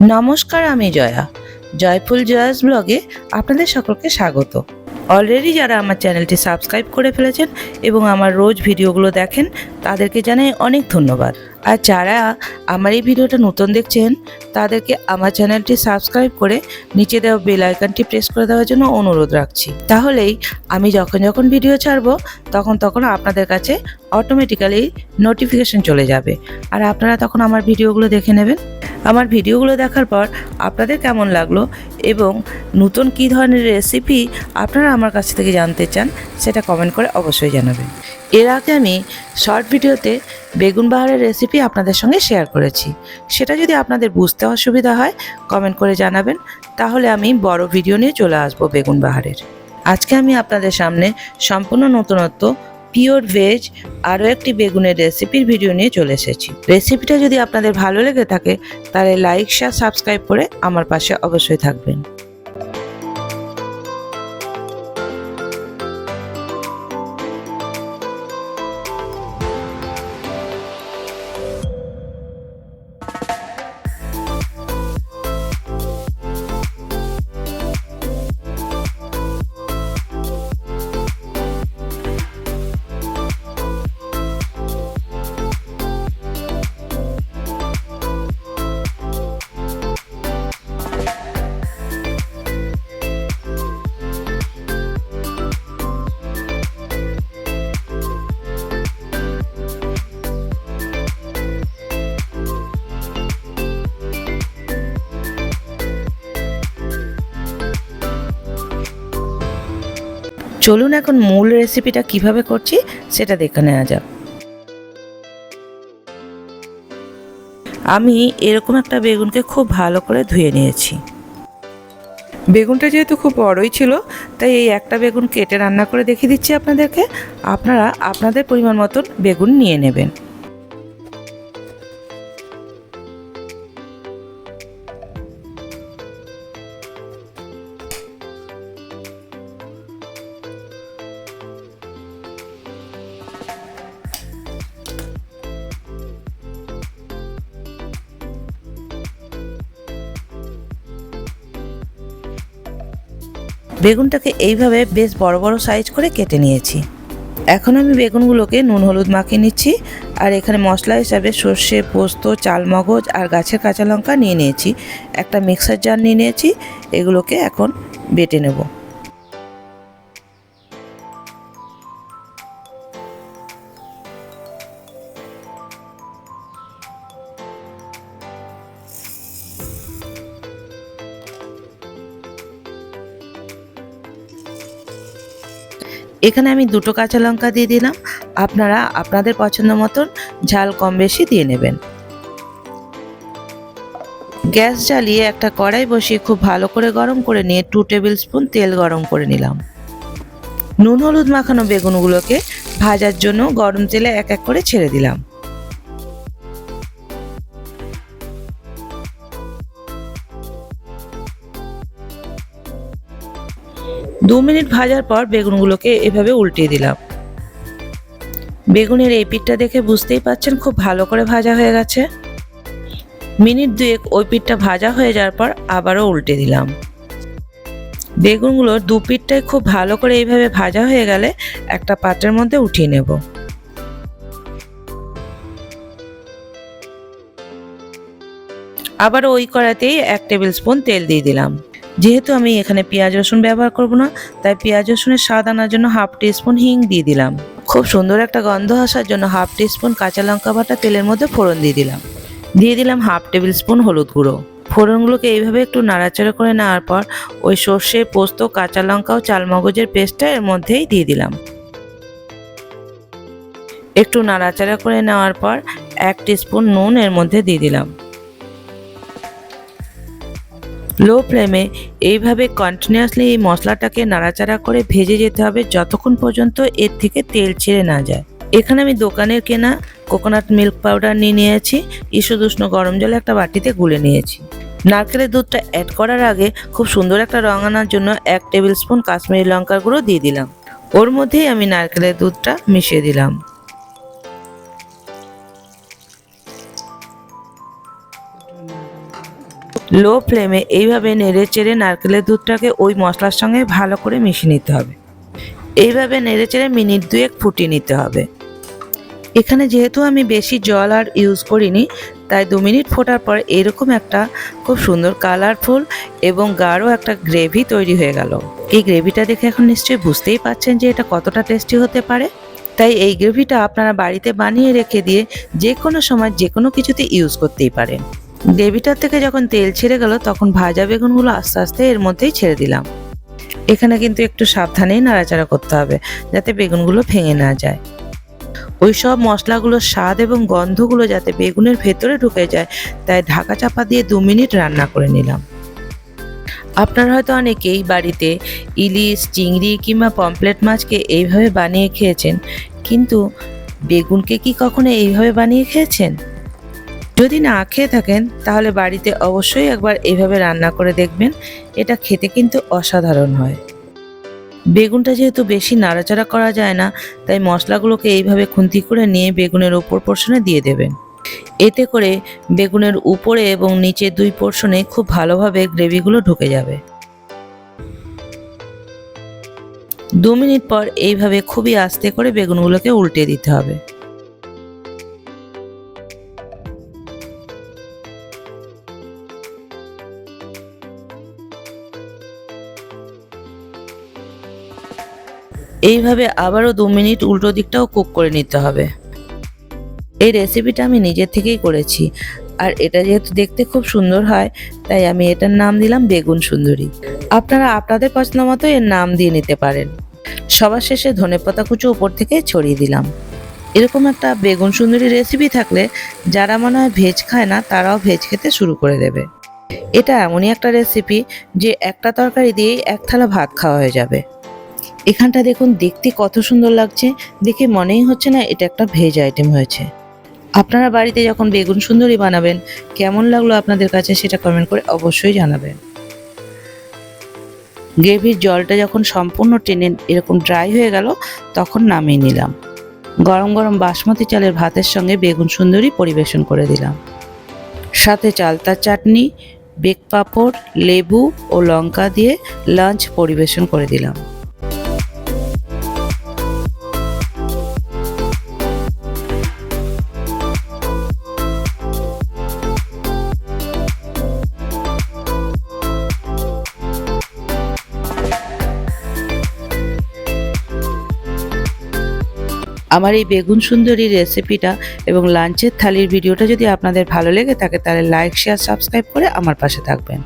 নমস্কার, আমি জয়া। জয়ফুল জয়াস ব্লগে আপনাদের সকলকে স্বাগত। অলরেডি যারা আমার চ্যানেলটি সাবস্ক্রাইব করে ফেলেছেন এবং আমার রোজ ভিডিওগুলো দেখেন তাদেরকে জানাই অনেক ধন্যবাদ। আর যারা আমার এই ভিডিওটা নতুন দেখছেন, তাদেরকে আমার চ্যানেলটি সাবস্ক্রাইব করে নিচে দেওয়া বেল আইকনটি প্রেস করে দেওয়ার জন্য অনুরোধ রাখছি। তাহলেই আমি যখন যখন ভিডিও ছাড়বো, তখন তখন আপনাদের কাছে অটোমেটিক্যালি নোটিফিকেশন চলে যাবে। আর আপনারা তখন আমার ভিডিওগুলো দেখে নেবেন। আমার ভিডিওগুলো দেখার পর আপনাদের কেমন লাগল এবং নতুন কী ধরনের রেসিপি আপনারা আমার কাছ থেকে জানতে চান, সেটা কমেন্ট করে অবশ্যই জানাবেন। এর আগে আমি শর্ট ভিডিওতে বেগুন বাহারের রেসিপি আপনাদের সঙ্গে শেয়ার করেছি। সেটা যদি আপনাদের বুঝতে অসুবিধা হয় কমেন্ট করে জানাবেন। তাহলে আমি বড় ভিডিও নিয়ে চলে আসব বেগুন বাহারের। আজকে আমি আপনাদের সামনে সম্পূর্ণ নতুনত্ব পিওর ভেজ আরও একটি বেগুনের রেসিপির ভিডিও নিয়ে চলে এসেছি। রেসিপিটা যদি আপনাদের ভালো লেগে থাকে, তাহলে লাইক শেয়ার সাবস্ক্রাইব করে আমার পাশে অবশ্যই থাকবেন। চলুন এখন মূল রেসিপিটা কীভাবে করছি, সেটা দেখে নেওয়া যাক। আমি এরকম একটা বেগুনকে খুব ভালো করে ধুয়ে নিয়েছি। বেগুনটা যেহেতু খুব বড়ই ছিল, তাই এই একটা বেগুন কেটে রান্না করে দেখিয়ে দিচ্ছি আপনাদেরকে। আপনারা আপনাদের পরিমাণ মতন বেগুন নিয়ে নেবেন। বেগুনটাকে এইভাবে বেশ বড় বড় সাইজ করে কেটে নিয়েছি। এখন আমি বেগুনগুলোকে নুন হলুদ মাখিয়ে নিচ্ছি আর এখানে মশলা হিসাবে সর্ষে, পোস্ত চাল মগজ আর গাছের কাঁচা লঙ্কা নিয়ে নিয়েছি। একটা মিক্সার জার নিয়ে নিয়েছি। এগুলোকে এখন বেটে নেব। এখানে আমি দুটো কাঁচা লঙ্কা দিয়ে দিলাম। আপনারা আপনাদের পছন্দ মতন ঝাল কম বেশি দিয়ে নেবেন। গ্যাস জ্বালিয়ে একটা কড়াই বসিয়ে খুব ভালো করে গরম করে নিয়ে টু টেবিল স্পুন তেল গরম করে নিলাম। নুন, হলুদ মাখানো বেগুনগুলোকে ভাজার জন্য গরম তেলে এক এক করে ছেড়ে দিলাম। দু মিনিট ভাজার পর বেগুনগুলোকে এভাবে উল্টিয়ে দিলাম। বেগুনের এই পিঠটা দেখে বুঝতেই পাচ্ছেন খুব ভালো করে ভাজা হয়ে গেছে। মিনিট দুয়েক ওই পিঠটা ভাজা হয়ে যাওয়ার পর আবারও উল্টে দিলাম। বেগুনগুলো দু পিঠটাই খুব ভালো করে এইভাবে ভাজা হয়ে গেলে একটা পাত্রের মধ্যে উঠিয়ে নেব। আবার ওই কড়াতেই এক টেবিল স্পুন তেল দিয়ে দিলাম। যেহেতু আমি এখানে পেঁয়াজ রসুন ব্যবহার করব না, তাই পেঁয়াজ রসুনের স্বাদ আনার জন্য হাফ টি স্পুন হিং দিয়ে দিলাম। খুব সুন্দর একটা গন্ধ আসার জন্য হাফ টি স্পুন কাঁচা লঙ্কা বাটা তেলের মধ্যে ফোড়ন দিয়ে দিলাম। দিয়ে দিলাম হাফ টেবিল স্পুন হলুদ গুঁড়ো। ফোড়নগুলোকে এইভাবে একটু নাড়াচাড়া করে নেওয়ার পর ওই সর্ষে, পোস্ত, কাঁচা লঙ্কা ও চালমগজের পেস্টটা এর মধ্যেই দিয়ে দিলাম। একটু নাড়াচাড়া করে নেওয়ার পর এক স্পুন নুন এর মধ্যে দিয়ে দিলাম। লো ফ্লেমে এইভাবে কন্টিনিউয়াসলি এই মশলাটাকে নাড়াচাড়া করে ভেজে যেতে হবে যতক্ষণ পর্যন্ত এর থেকে তেল ছেড়ে না যায়। এখানে আমি দোকানের কেনা কোকোনাট মিল্ক পাউডার নিয়ে নিয়েছি ঈষদুষ্ণ গরম জলে একটা বাটিতে গুলে নিয়েছি। নারকেলের দুধটা অ্যাড করার আগে খুব সুন্দর একটা রং আনার জন্য এক টেবিল স্পুন কাশ্মীরি লঙ্কার গুঁড়ো দিয়ে দিলাম। ওর মধ্যেই আমি নারকেলের দুধটা মিশিয়ে দিলাম। লো ফ্লেমে এইভাবে নেড়ে চেড়ে নারকেলের দুধটাকে ওই মশলার সঙ্গে ভালো করে মিশিয়ে নিতে হবে। এইভাবে নেড়ে চেড়ে মিনিট দুয়েক ফুটিয়ে নিতে হবে। এখানে যেহেতু আমি বেশি জল আর ইউজ করিনি, তাই দু মিনিট ফোটার পর এরকম একটা খুব সুন্দর কালারফুল এবং গাঢ় একটা গ্রেভি তৈরি হয়ে গেল। এই গ্রেভিটা দেখে এখন নিশ্চয়ই বুঝতেই পাচ্ছেন যে এটা কতটা টেস্টি হতে পারে। তাই এই গ্রেভিটা আপনারা বাড়িতে বানিয়ে রেখে দিয়ে যে কোনো সময় যে কোনো কিছুতে ইউজ করতেই পারেন। গ্রেভিটার থেকে যখন তেল ছেড়ে গেল, তখন ভাজা বেগুনগুলো আস্তে আস্তে এর মধ্যেই ছেড়ে দিলাম। এখানে কিন্তু একটু সাবধানেই নাড়াচাড়া করতে হবে, যাতে বেগুনগুলো ভেঙে না যায়। ওই সব মশলাগুলোর স্বাদ এবং গন্ধগুলো যাতে বেগুনের ভেতরে ঢুকে যায়, তাই ঢাকা চাপা দিয়ে দু মিনিট রান্না করে নিলাম। আপনারা হয়তো অনেকেই বাড়িতে ইলিশ, চিংড়ি কিংবা পমপ্লেট মাছকে এইভাবে বানিয়ে খেয়েছেন, কিন্তু বেগুনকে কি কখনো এইভাবে বানিয়ে খেয়েছেন? যদি না খেয়ে থাকেন, তাহলে বাড়িতে অবশ্যই একবার এইভাবে রান্না করে দেখবেন। এটা খেতে কিন্তু অসাধারণ হয়। বেগুনটা যেহেতু বেশি নাড়াচাড়া করা যায় না, তাই মশলাগুলোকে এইভাবে খুন্তি করে নিয়ে বেগুনের ওপর পোর্শনে দিয়ে দেবেন। এতে করে বেগুনের উপরে এবং নিচে দুই পোর্শনে খুব ভালোভাবে গ্রেভিগুলো ঢুকে যাবে। দু মিনিট পর এইভাবে খুবই আস্তে করে বেগুনগুলোকে উল্টে দিতে হবে। এইভাবে আবারও দু মিনিট উল্টো দিকটাও কুক করে নিতে হবে। এই রেসিপিটা আমি নিজের থেকেই করেছি। আর এটা যেহেতু দেখতে খুব সুন্দর হয়, তাই আমি এটার নাম দিলাম বেগুন সুন্দরী। আপনারা আপনাদের পছন্দ মতো এর নাম দিয়ে নিতে পারেন। সবার শেষে ধনেপাতা কুচো উপর থেকে ছড়িয়ে দিলাম। এরকম একটা বেগুন সুন্দরী রেসিপি থাকলে যারা মনে হয় ভেজ খায় না, তারাও ভেজ খেতে শুরু করে দেবে। এটা এমনই একটা রেসিপি যে একটা তরকারি দিয়েই এক থালা ভাত খাওয়া হয়ে যাবে। এখানটা দেখুন, দেখতে কত সুন্দর লাগছে। দেখে মনেই হচ্ছে না, এটা একটা ভেজ আইটেম হয়েছে। আপনারা বাড়িতে যখন বেগুন সুন্দরী বানাবেন, কেমন লাগল আপনাদের কাছে সেটা কমেন্ট করে অবশ্যই জানাবেন। গ্রেভির জলটা যখন সম্পূর্ণ টেনে এরকম ড্রাই হয়ে গেল, তখন নামিয়ে নিলাম। গরম গরম বাসমতি চালের ভাতের সঙ্গে বেগুন সুন্দরী পরিবেশন করে দিলাম। সাথে চালতার চাটনি, বেক পাঁপড়, লেবু ও লঙ্কা দিয়ে লাঞ্চ পরিবেশন করে দিলাম। আমার এই বেগুন সুন্দরী রেসিপিটা এবং লাঞ্চের থালির ভিডিওটা যদি আপনাদের ভালো লেগে থাকে, তাহলে লাইক শেয়ার সাবস্ক্রাইব করে আমার পাশে থাকবেন।